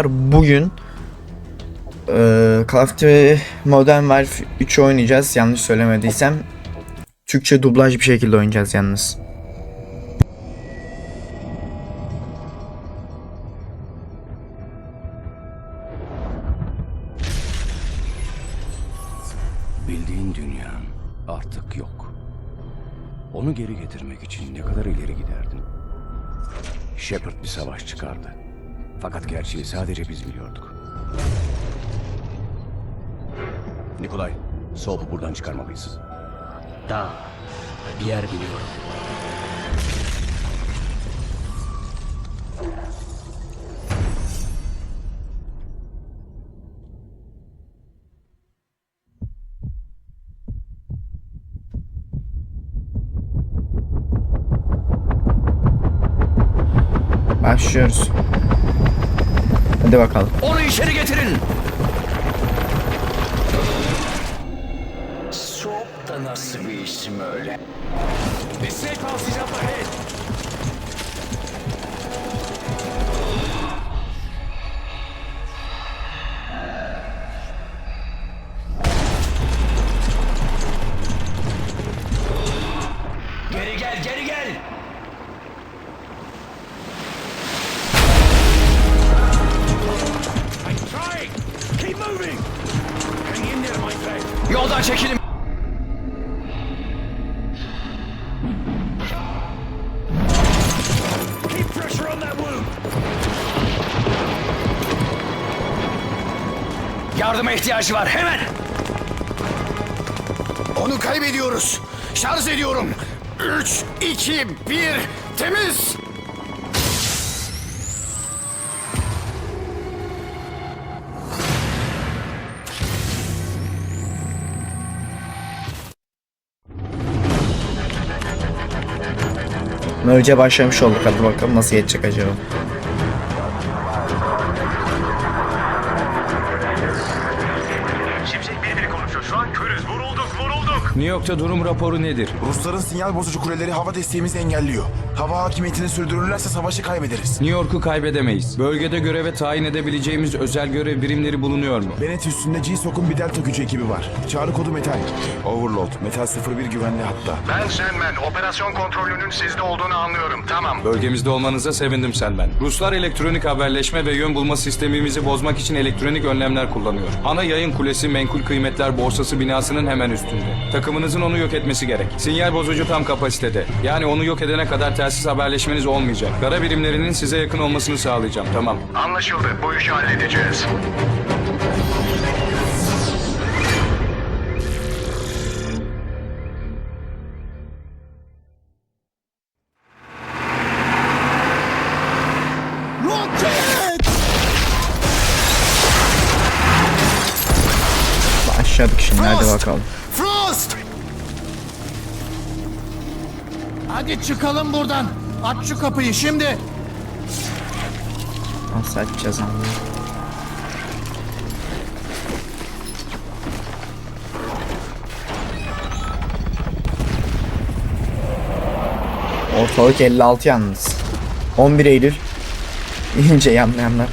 Bugün eee Call of Duty Modern Warfare 3 oynayacağız yanlış söylemediysem. Türkçe dublaj bir şekilde oynayacağız yalnız. Bildiğin dünyan artık yok. Onu geri getirmek için ne kadar ileri giderdin? Shepard bir savaş çıkardı. Fakat gerçeği sadece biz biliyorduk. Nikolay, Soap'u buradan çıkarmalıyız. Tamam. Bir yer biliyorum. Başlıyoruz. Hadi bakalım. Onu içeri getirin! Soğuk da nasıl bir isim öyle? Geri Yardıma ihtiyacı var hemen! Onu kaybediyoruz. Şarj ediyorum. 3, 2, 1, temiz. Böylece başlamış olduk. Hadi bakalım nasıl geçecek acaba. New York'ta durum raporu nedir? Rusların sinyal bozucu kuleleri hava desteğimizi engelliyor. Hava hakimiyetini sürdürürlerse savaşı kaybederiz. New York'u kaybedemeyiz. Bölgede göreve tayin edebileceğimiz özel görev birimleri bulunuyor mu? Bennett üstünde G-Sock'un bir delta gücü ekibi var. Çağrı kodu metal. Overload. Metal 01 güvenli hatta. Ben Sandman. Operasyon kontrolünün sizde olduğunu anlıyorum. Tamam. Bölgemizde olmanıza sevindim sen ben. Ruslar elektronik haberleşme ve yön bulma sistemimizi bozmak için elektronik önlemler kullanıyor. Ana yayın kulesi menkul kıymetler borsası binasının hemen üstünde. Takımınızın onu yok etmesi gerek. Sinyal bozucu tam kapasitede. Yani onu yok edene kadar telsiz haberleşmeniz olmayacak. Kara birimlerinin size yakın olmasını sağlayacağım. Tamam. Anlaşıldı. Bu işi halledeceğiz. Başladık şimdi hadi bakalım. Hadi çıkalım buradan. Aç şu kapıyı şimdi. Nasıl açacağız ama. Ortalık 56 yalnız. 11 Eylül. İnce yanlayanlar.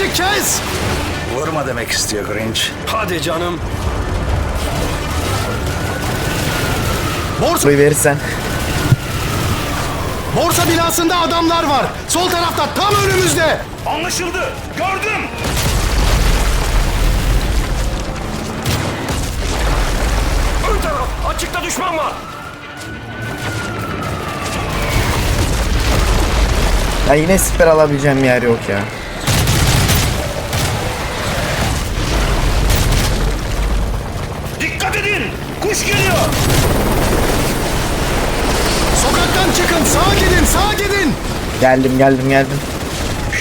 Kes! Vurma demek istiyor Grinch. Hadi canım. Borsa, Burayı verirsen. borsa binasında adamlar var. Sol tarafta tam önümüzde. Anlaşıldı. Gördüm. Ön taraf. Açıkta düşman var. Ya yine siper alabileceğim yer yok ya. Dikkat edin. Kuş geliyor. Sokaktan çıkın. Sağa gidin. Sağa gidin. Geldim geldim geldim.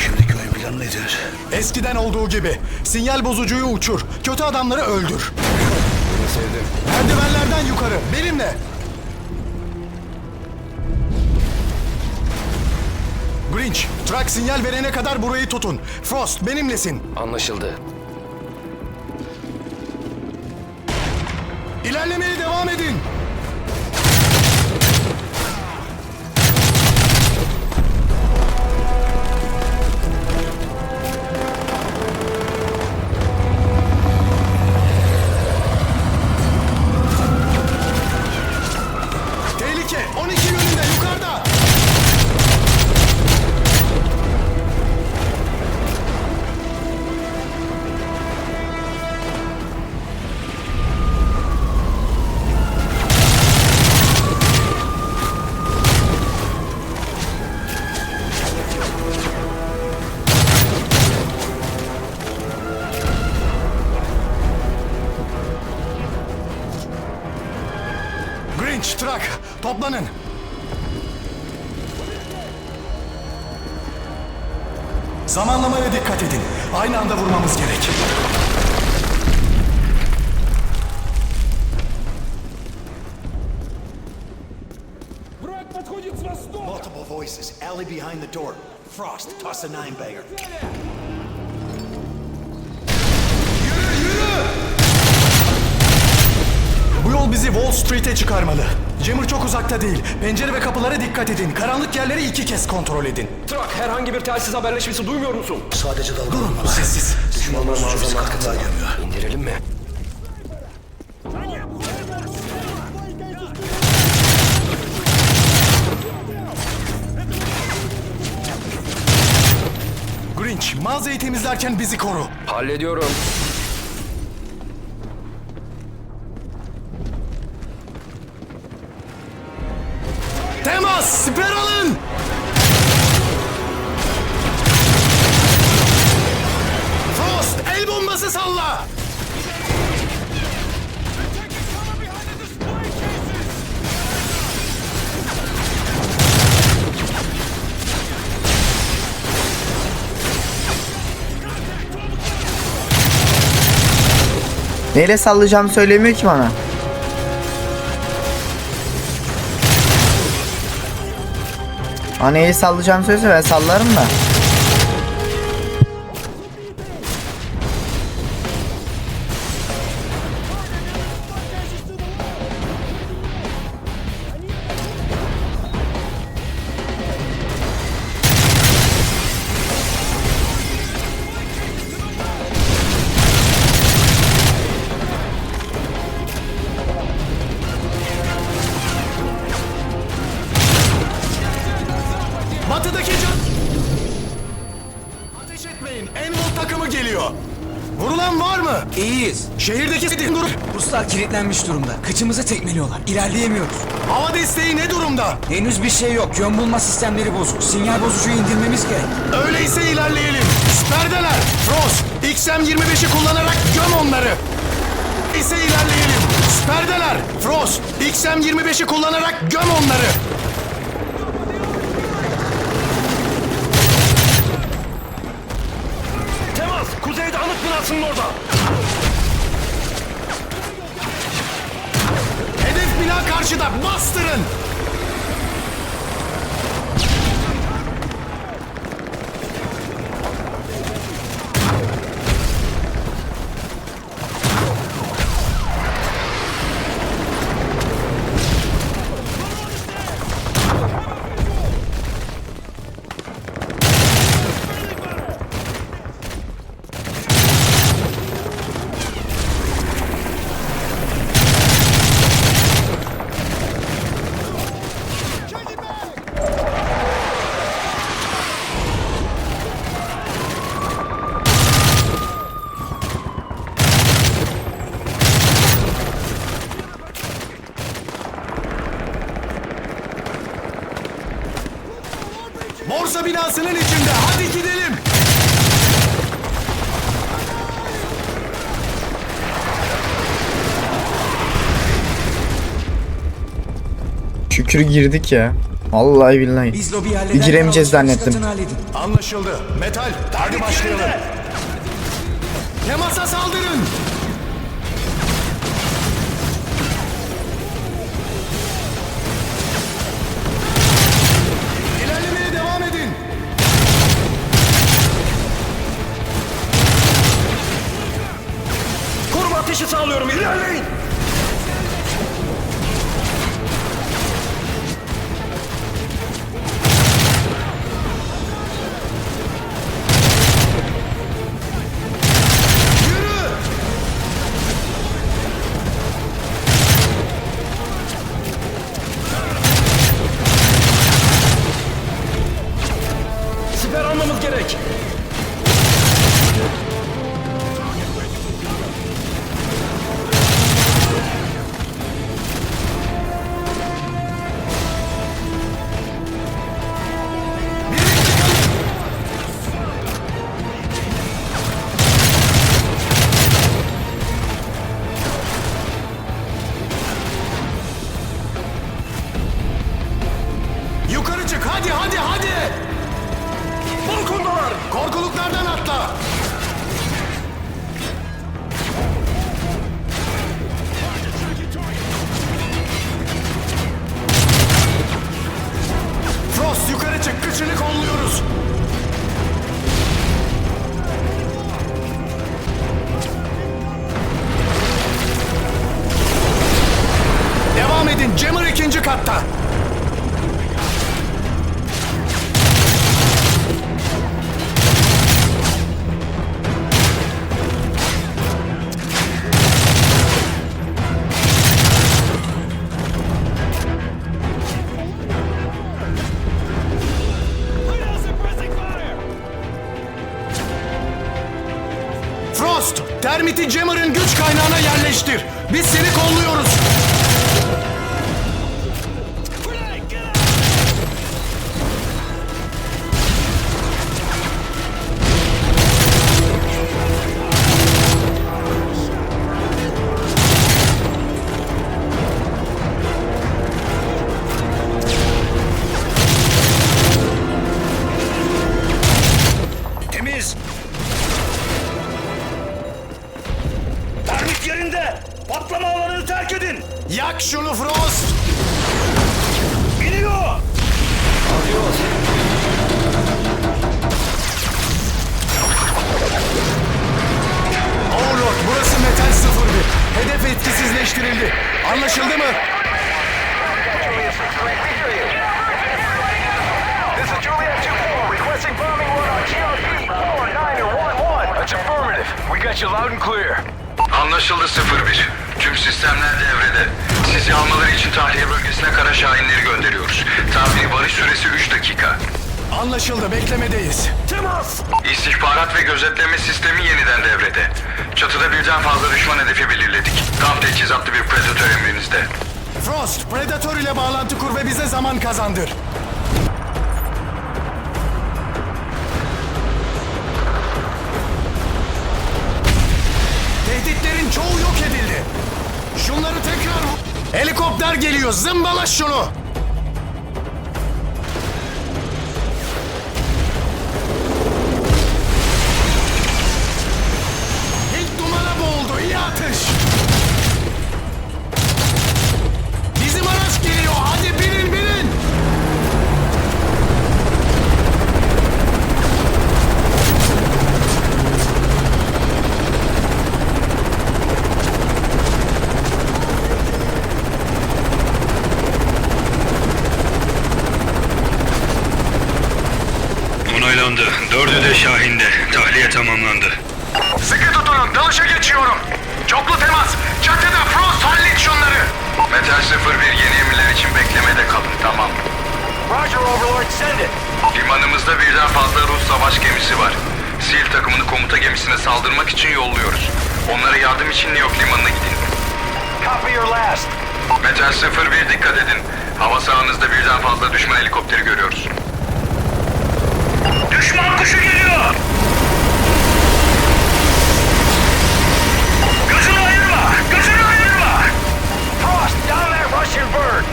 Şimdiki oyun planı nedir? Eskiden olduğu gibi. Sinyal bozucuyu uçur. Kötü adamları öldür. Merdivenlerden yukarı. Benimle. Grinch, truck sinyal verene kadar burayı tutun. Frost, benimlesin. Anlaşıldı. İlerlemeye devam edin. Truck toplanın. Zamanlamaya dikkat edin. Aynı anda vurmamız gerek. Multiple voices. Alley behind the door. Frost, toss a nine bagger. Bu yol bizi Wall Street'e çıkarmalı. Jammer çok uzakta değil. Pencere ve kapılara dikkat edin. Karanlık yerleri iki kez kontrol edin. Trak herhangi bir telsiz haberleşmesi duymuyor musun? Sadece dalga olmalı. Sessiz. Düşmanlar malzeme hakkında İndirelim mi? Grinch, mağazayı temizlerken bizi koru. Hallediyorum. Siper alın! Frost, el bombası salla! Neyle sallayacağımı söylemiyor ki bana. Bana neyi sallayacağımı söylese ben sallarım da. Kilitlenmiş durumda. Kıçımızı tekmeliyorlar. İlerleyemiyoruz. Hava desteği ne durumda? Henüz bir şey yok. Yön bulma sistemleri bozuk. Sinyal bozucuyu indirmemiz gerek. Öyleyse ilerleyelim. Siperdeler. Frost, XM-25'i kullanarak göm onları. Öyleyse ilerleyelim. Siperdeler. Frost, XM-25'i kullanarak göm onları. Temas. Kuzeyde anıt binasının orada. Karşıda Master'ın Bursa binasının içinde. Hadi gidelim. Şükür girdik ya. Vallahi billahi. Biz bir giremeyeceğiz zannettim. Anlaşıldı. Metal, hadi başlayalım. Temasa saldırın. sağlıyorum. İlerleyin. gerçek güçlü kolluyorum. Termiti Jammer'ın güç kaynağına yerleştir. Biz seni kolluyoruz. Sistemi yeniden devrede. Çatıda birden fazla düşman hedefi belirledik. Tam teçhizatlı bir Predator emrinizde. Frost, Predator ile bağlantı kur ve bize zaman kazandır. Tehditlerin çoğu yok edildi. Şunları tekrar... Helikopter geliyor, zımbalaş şunu! Yumurta gemisine saldırmak için yolluyoruz. Onlara yardım için New York limanına gidin. Copy your last. Metal 01 dikkat edin. Hava sahanızda birden fazla düşman helikopteri görüyoruz. Düşman kuşu geliyor. Gözünü ayırma. Gözünü ayırma. Frost down that Russian bird.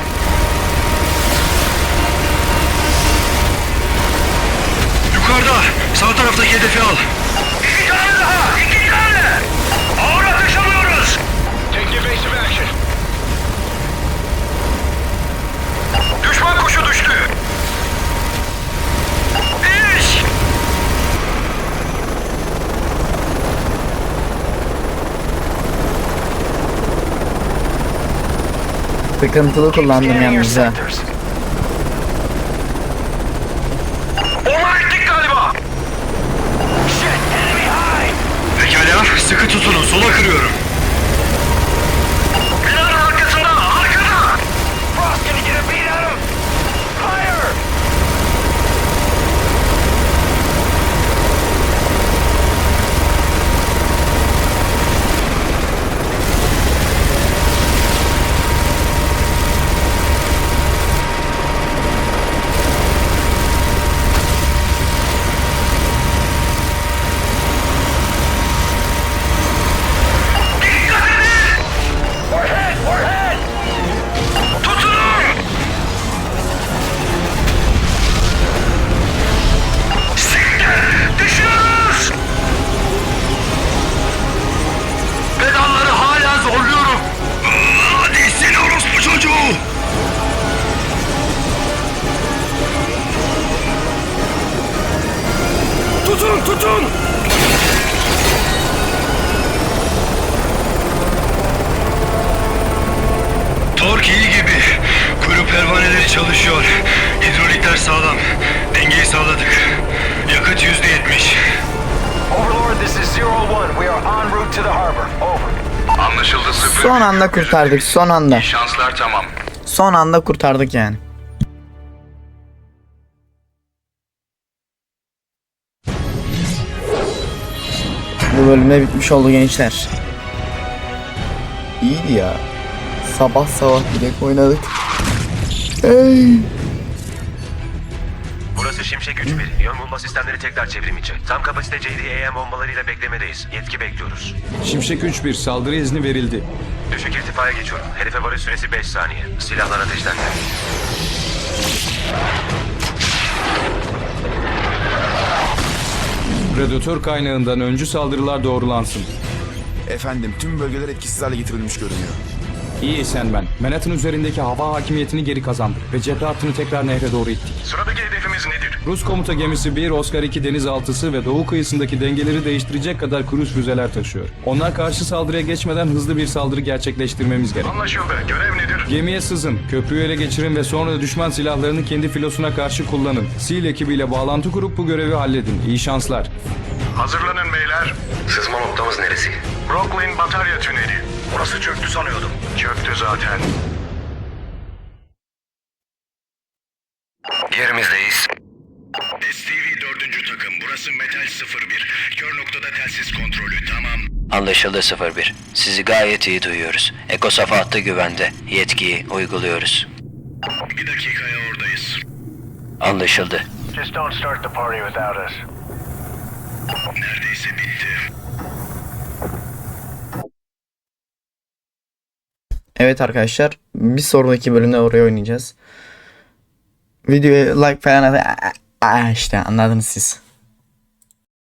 Yukarıda. Sağ taraftaki hedefi al. Tane daha! İki tane! Ağır ateş alıyoruz! Take evasive action. Düşman kuşu düştü! İş! Sıkıntılı kullandım yalnız ha. Sola kırıyorum. Tutun, tutun! Tork iyi gibi. Kuyruk pervaneleri çalışıyor. Hidrolikler sağlam. Dengeyi sağladık. Yakıt yüzde yetmiş. Overlord, this is Zero One. We are en route to the harbor. Over. Anlaşıldı sıfır. Son anda kurtardık son anda. Şanslar tamam. Son anda kurtardık yani. Bölümde bitmiş oldu gençler. İyiydi ya. Sabah sabah bilek oynadık. Ey. Burası Şimşek 3-1. Yön bulma sistemleri tekrar çevrim içi. Tam kapasite JDAM bombalarıyla beklemedeyiz. Yetki bekliyoruz. Şimşek 3-1 saldırı izni verildi. Düşük irtifaya geçiyorum. Hedefe varış süresi 5 saniye. Silahlar ateşlendi. Predatör kaynağından öncü saldırılar doğrulansın. Efendim tüm bölgeler etkisiz hale getirilmiş görünüyor. İyi sen ben. Manhattan üzerindeki hava hakimiyetini geri kazandık ve cephe hattını tekrar nehre doğru ittik. Sıradaki hedefimiz nedir? Rus komuta gemisi 1, Oscar 2 denizaltısı ve doğu kıyısındaki dengeleri değiştirecek kadar kruz füzeler taşıyor. Onlar karşı saldırıya geçmeden hızlı bir saldırı gerçekleştirmemiz gerek. Anlaşıldı. Görev nedir? Gemiye sızın, köprüyü ele geçirin ve sonra da düşman silahlarını kendi filosuna karşı kullanın. SEAL ekibiyle bağlantı kurup bu görevi halledin. İyi şanslar. Hazırlanın beyler. Sızma noktamız neresi? Brooklyn Batarya Tüneli. Orası çöktü sanıyordum. Çöktü zaten. Yerimizdeyiz. STV 4. takım. Burası Metal 01. Kör noktada telsiz kontrolü. Tamam. Anlaşıldı 01. Sizi gayet iyi duyuyoruz. Ekosaf hattı güvende. Yetkiyi uyguluyoruz. Bir dakikaya oradayız. Anlaşıldı. Just don't start the party without us. Neredeyse bitti. Evet arkadaşlar bir sonraki bölümde oraya oynayacağız. Videoya like falan at- işte anladınız siz.